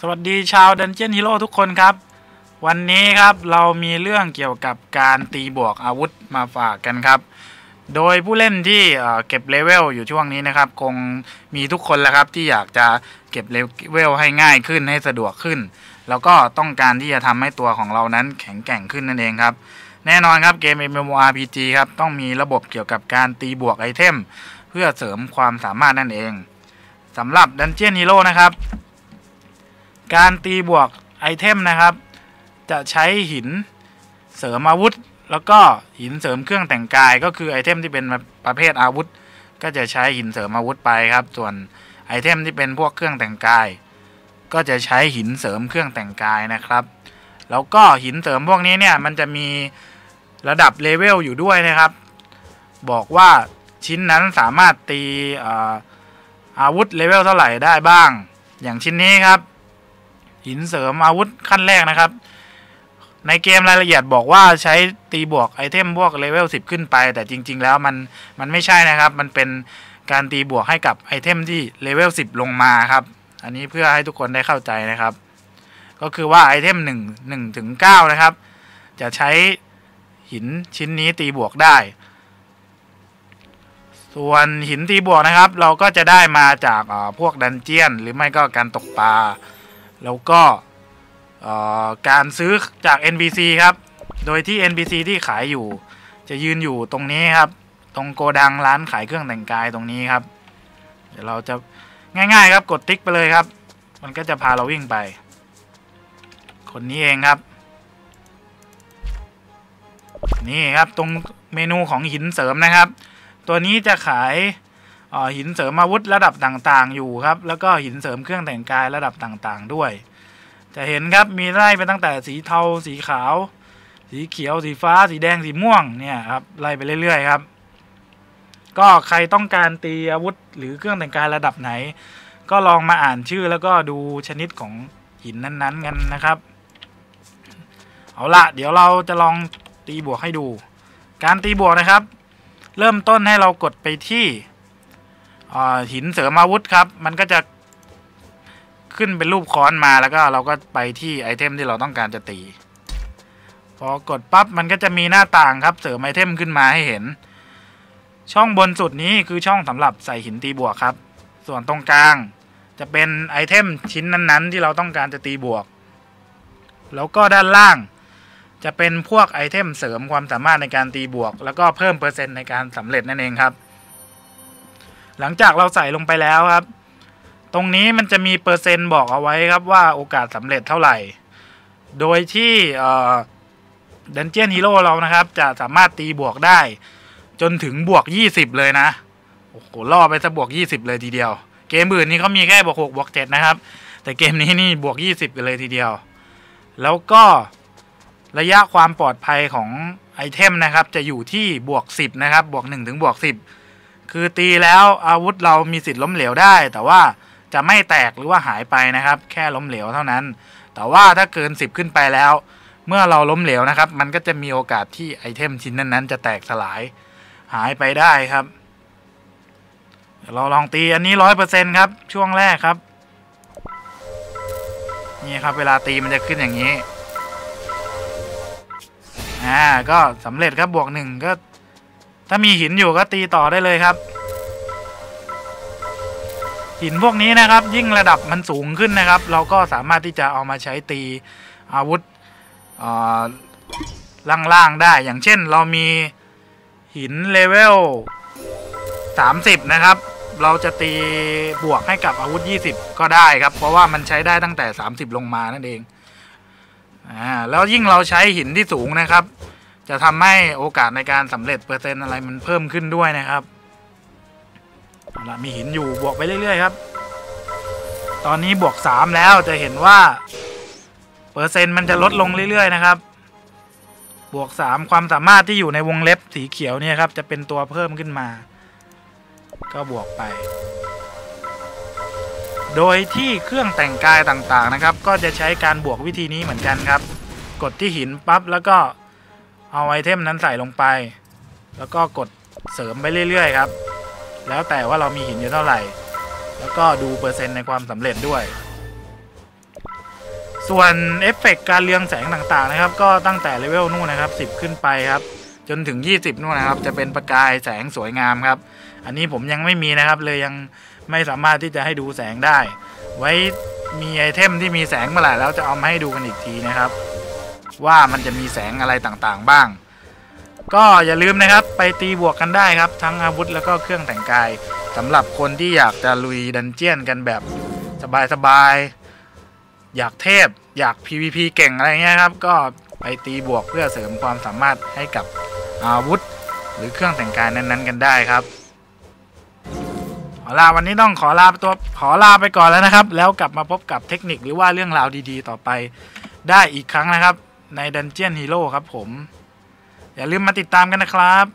สวัสดีชาวดันเจียนฮีโร่ทุกคนครับ วันนี้ครับเรามีเรื่องเกี่ยวกับการตีบวกอาวุธมาฝากกันครับ โดยผู้เล่นที่เก็บเลเวลอยู่ช่วงนี้นะครับ คงมีทุกคนแหละครับที่อยากจะเก็บเลเวลให้ง่ายขึ้นให้สะดวกขึ้น แล้วก็ต้องการที่จะทำให้ตัวของเรานั้นแข็งแกร่งขึ้นนั่นเองครับ แน่นอนครับเกม MMORPG ครับต้องมีระบบเกี่ยวกับการตีบวกไอเทม เพื่อเสริมความสามารถนั่นเองสำหรับดันเจียนฮีโร่นะครับ การตีบวกไอเทมนะครับ จะใช้หินเสริมอาวุธ แล้วก็หินเสริมเครื่องแต่งกายก็คือไอเทมที่เป็นประเภทอาวุธ ก็จะใช้หินเสริมอาวุธไปครับ ส่วนไอเทมที่เป็นพวกเครื่องแต่งกาย ก็จะใช้หินเสริมเครื่องแต่งกายนะครับ แล้วก็หินเสริมพวกนี้เนี่ยมันจะมีระดับเลเวลอยู่ด้วยนะครับ บอกว่าชิ้นนั้นสามารถตีอาวุธเลเวลเท่าไหร่ได้บ้าง อย่างชิ้นนี้ครับ หินเสริมอาวุธขั้นแรกนะครับ ในเกมรายละเอียดบอกว่าใช้ตีบวกไอเทมพวกเลเวล10 ขึ้นไป แต่จริง ๆ แล้วมันมันไม่ใช่นะครับ มันเป็นการตีบวกให้กับไอเทมที่เลเวล10 ลงมาครับ อันนี้เพื่อให้ทุกคนได้เข้าใจนะครับ ก็คือว่าไอเทม1 1ถึง9นะครับ จะใช้หินชิ้นนี้ตีบวกได้ ส่วนหินตีบวกนะครับ เราก็จะได้มาจากพวกดันเจียน หรือไม่ก็การตกปลา แล้วก็การซื้อจาก NPC ครับ โดยที่ NPC ที่ขายอยู่ จะยืนอยู่ตรงนี้ครับ ตรงโกดังร้านขายเครื่องแต่งกายตรงนี้ครับ เดี๋ยวเราจะง่ายๆครับกดติ๊กไปเลยครับ มันก็จะพาเราวิ่งไป คนนี้เองครับ นี่ครับตรงเมนูของหินเสริมนะครับ ตัวนี้จะขาย หินเสริมอาวุธระดับต่างๆ อยู่ครับ แล้วก็หินเสริมเครื่องแต่งกายระดับต่างๆ ด้วย จะเห็นครับมีไล่ไปตั้งแต่สีเทาสีขาว สีเขียวสีฟ้า สีแดงสีม่วงเนี่ยครับไล่ไปเรื่อยๆครับ ก็ใครต้องการตีอาวุธหรือเครื่องแต่งกายระดับไหน ก็ลองมาอ่านชื่อแล้วก็ดูชนิดของหินนั้นๆกันนะครับ เอาละเดี๋ยวเราจะลองตีบวกให้ดู การตีบวกนะครับ เริ่มต้นให้เรากดไปที่ หินเสริมอาวุธครับ มันก็จะขึ้นเป็นรูปค้อนมาแล้วก็เราก็ไปที่ไอเทมที่เราต้องการจะตี พอกดปั๊บมันก็จะมีหน้าต่างครับ เสริมไอเทมขึ้นมาให้เห็น ช่องบนสุดนี้คือช่องสำหรับใส่หินตีบวกครับ ส่วนตรงกลาง จะเป็นไอเทมชิ้นนั้นๆ ที่เราต้องการจะตีบวก แล้วก็ด้านล่างจะเป็นพวกไอเทมเสริมความสามารถในการตีบวก แล้วก็เพิ่มเปอร์เซ็นต์ในการสำเร็จนั่นเองครับ หลังจากเราใส่ลงไปแล้วครับ ตรงนี้มันจะมีเปอร์เซ็นต์บอกเอาไว้ครับว่าโอกาสสำเร็จเท่าไหร่ โดยที่ดันเจียนฮีโร่เรานะครับ จะสามารถตีบวกได้ จนถึงบวก 20 เลยนะ โอ้โหล่อไปซะบวก 20 เลยทีเดียว เกมอื่นนี่เขามีแค่บวก 6 บวก 7 นะครับ แต่เกมนี้นี่บวก 20 กันเลยทีเดียว แล้วก็ระยะความปลอดภัยของไอเทมนะครับ จะอยู่ที่บวก 10 นะครับ บวก 1 ถึงบวก 10 คือตีแล้วอาวุธเรามีสิทธิ์ล้มเหลวได้ แต่ว่าจะไม่แตกหรือว่าหายไปนะครับ แค่ล้มเหลวเท่านั้น แต่ว่าถ้าเกิน 10 ขึ้นไปแล้ว เมื่อเราล้มเหลวนะครับ มันก็จะมีโอกาสที่ไอเทมชิ้นนั้นๆ จะแตกสลายหายไปได้ครับเราลองตีอันนี้ร้อยเปอร์เซ็นครับ ช่วงแรกครับ นี่ครับ เวลาตีมันจะขึ้นอย่างนี้อ่าก็สำเร็จครับบวกหนึ่งก็ ถ้ามีหินอยู่ก็ตีต่อได้เลยครับ หินพวกนี้นะครับ ยิ่งระดับมันสูงขึ้นนะครับ เราก็สามารถที่จะเอามาใช้ตีอาวุธล่างๆได้อย่างเช่น เรามีหินเลเวล30 นะครับ เราจะตีบวกให้กับอาวุธ 20 ก็ได้ครับ เพราะว่ามันใช้ได้ตั้งแต่ 30 ลงมานั่นเองอ่าแล้วยิ่งเราใช้หินที่สูงนะครับ จะทำให้โอกาสในการสำเร็จเปอร์เซ็นต์อะไรมันเพิ่มขึ้นด้วยนะครับมีหินอยู่บวกไปเรื่อย ๆ ครับ ตอนนี้บวก 3 แล้วจะเห็นว่า เปอร์เซ็นต์มันจะลดลงเรื่อยๆ นะครับ บวก 3 ความสามารถที่อยู่ในวงเล็บสีเขียวเนี่ยครับ จะเป็นตัวเพิ่มขึ้นมา ก็บวกไป โดยที่เครื่องแต่งกายต่างๆนะครับ ก็จะใช้การบวกวิธีนี้เหมือนกันครับ กดที่หินปั๊บแล้วก็ เอาไอเทมนั้นใส่ลงไป แล้วก็กดเสริมไปเรื่อยๆครับ แล้วแต่ว่าเรามีหินอยู่เท่าไหร่ แล้วก็ดูเปอร์เซ็นต์ในความสำเร็จด้วย ส่วนเอฟเฟกต์การเรืองแสงต่างๆนะครับ ก็ตั้งแต่เลเวลนู่นนะครับ 10 ขึ้นไปครับ จนถึง 20 นู่นนะครับ จะเป็นประกายแสงสวยงามครับ อันนี้ผมยังไม่มีนะครับ เลยยังไม่สามารถที่จะให้ดูแสงได้ ไว้มีไอเทมที่มีแสงเมื่อไหร่แล้วจะเอามาให้ดูกันอีกทีนะครับ ว่ามันจะมีแสงอะไรต่างๆบ้าง ก็อย่าลืมนะครับไปตีบวกกันได้ครับ ทั้งอาวุธแล้วก็เครื่องแต่งกายสำหรับคนที่อยากจะลุยดันเจียนกันแบบสบายๆอยากเทพ อยาก PVP เก่งอะไรเงี้ยครับ ก็ไปตีบวกเพื่อเสริมความสามารถให้กับอาวุธ หรือเครื่องแต่งกายนั้นๆ กันได้ครับขอลาวันนี้ต้องขอลาตัวขอลาไปก่อนแล้วนะครับ แล้วกลับมาพบกับเทคนิคหรือว่าเรื่องราวดีๆ ต่อไปได้อีกครั้งนะครับ ใน Dungeon Hero ครับผม อย่าลืมมาติดตามกันนะครับ